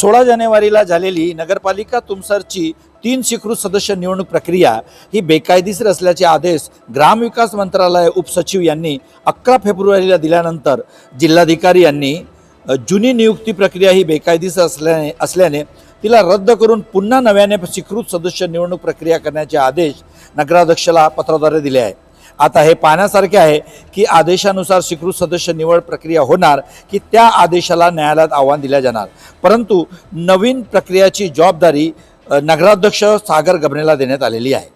सोळा जानेवारीला झालेली नगरपालिका तुमसरची तीन स्वीकृत सदस्य निवडणूक प्रक्रिया ही बेकायदेशीर असल्याचे आदेश ग्रामविकास मंत्रालय उपसचिव यांनी अकरा फेब्रुवारीला दिल्यानंतर जिल्हाधिकारी यांनी जुनी नियुक्ती प्रक्रिया ही बेकायदेशीर असल्याने असल्याने तिला रद्द करून पुन्हा नव्याने स्वीकृत सदस्य निवडणूक प्रक्रिया करण्याचे आदेश नगराध्यक्षाला पत्राद्वारे दिले आहे आता हे पाहण्यासारखे आहे की आदेशानुसार स्वीकृत सदस्य निवड प्रक्रिया होणार की त्या आदेशाला न्यायालयात आव्हान दिल्या जाणार. परंतु नवीन प्रक्रियाची जबाबदारी नगराध्यक्ष सागर गबनेला देण्यात आलेली आहे.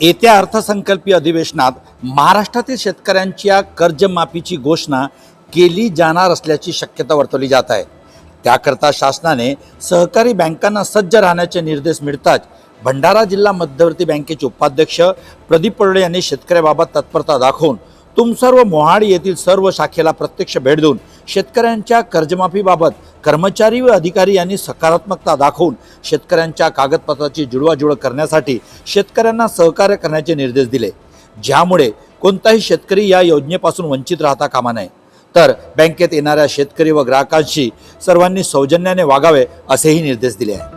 येत्या अर्थसंकल्पीय अधिवेशनात महाराष्ट्रातील शेतकऱ्यांच्या कर्जमाफीची घोषणा केली जाणार असल्याची शक्यता वर्तवली जात आहे. त्याकरता शासनाने सहकारी बँकांना सज्ज राहण्याचे निर्देश मिळताच भंडारा जिल्हा मध्यवर्ती बँकेचे उपाध्यक्ष प्रदीप पडळे यांनी शेतकऱ्याबाबत तत्परता दाखवून तुमसर व मोहाडी येथील सर्व शाखेला प्रत्यक्ष भेट देऊन शेतकऱ्यांच्या कर्जमाफीबाबत कर्मचारी व अधिकारी यांनी सकारात्मकता दाखवून शेतकऱ्यांच्या कागदपत्राची जुळवाजुळव करण्यासाठी शेतकऱ्यांना सहकार्य करण्याचे निर्देश दिले. ज्यामुळे कोणताही शेतकरी या योजनेपासून वंचित राहता कामा नये. तर बँकेत येणाऱ्या शेतकरी व ग्राहकांशी सर्वांनी सौजन्याने वागावे असेही निर्देश दिले आहेत.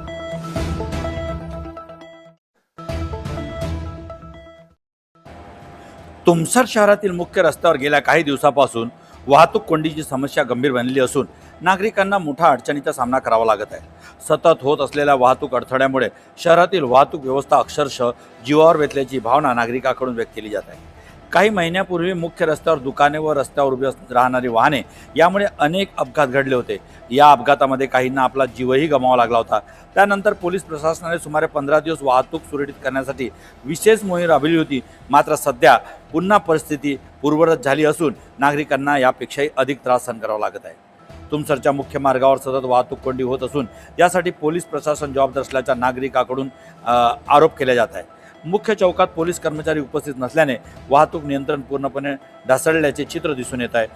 तुमसर शहरातील मुख्य रस्त्यावर गेल्या काही दिवसापासून वाहतूक कोंडीची समस्या गंभीर बनली असून नागरिकांना मोठा अडचणीचा सामना करावा लागत आहे. सतत होत असलेल्या वाहतूक अडथळ्यामुळे शहरातील वाहतूक व्यवस्था अक्षरशः जीवावर बेतल्याची भावना नागरिकांकडून व्यक्त केली जात आहे. काही महिन्यापूर्वी मुख्य रस्त्यावर दुकाने व रस्त्यावर उभी अस- राहणारी वाहने यामुळे अनेक अपघात घडले होते. या अपघातामध्ये काहींना आपला जीवही गमावा लागला होता. त्यानंतर पोलीस प्रशासनाने सुमारे पंधरा दिवस वाहतूक सुरळीत करण्यासाठी विशेष मोहीम राबविली होती. मात्र सध्या पुन्हा परिस्थिती पूर्ववत झाली असून नागरिकांना यापेक्षाही अधिक त्रास सहन करावा लागत आहे. तुमसरच्या मुख्य मार्गावर सतत वाहतूक कोंडी होत असून यासाठी पोलीस प्रशासन जबाबदार असल्याच्या नागरिकाकडून आरोप केला जात आहे मुख्य चौकात पोलीस कर्मचारी उपस्थित नसल्याने वाहतूक नियंत्रण पूर्णपणे ढासळल्याचे चित्र दिसून येत आहे.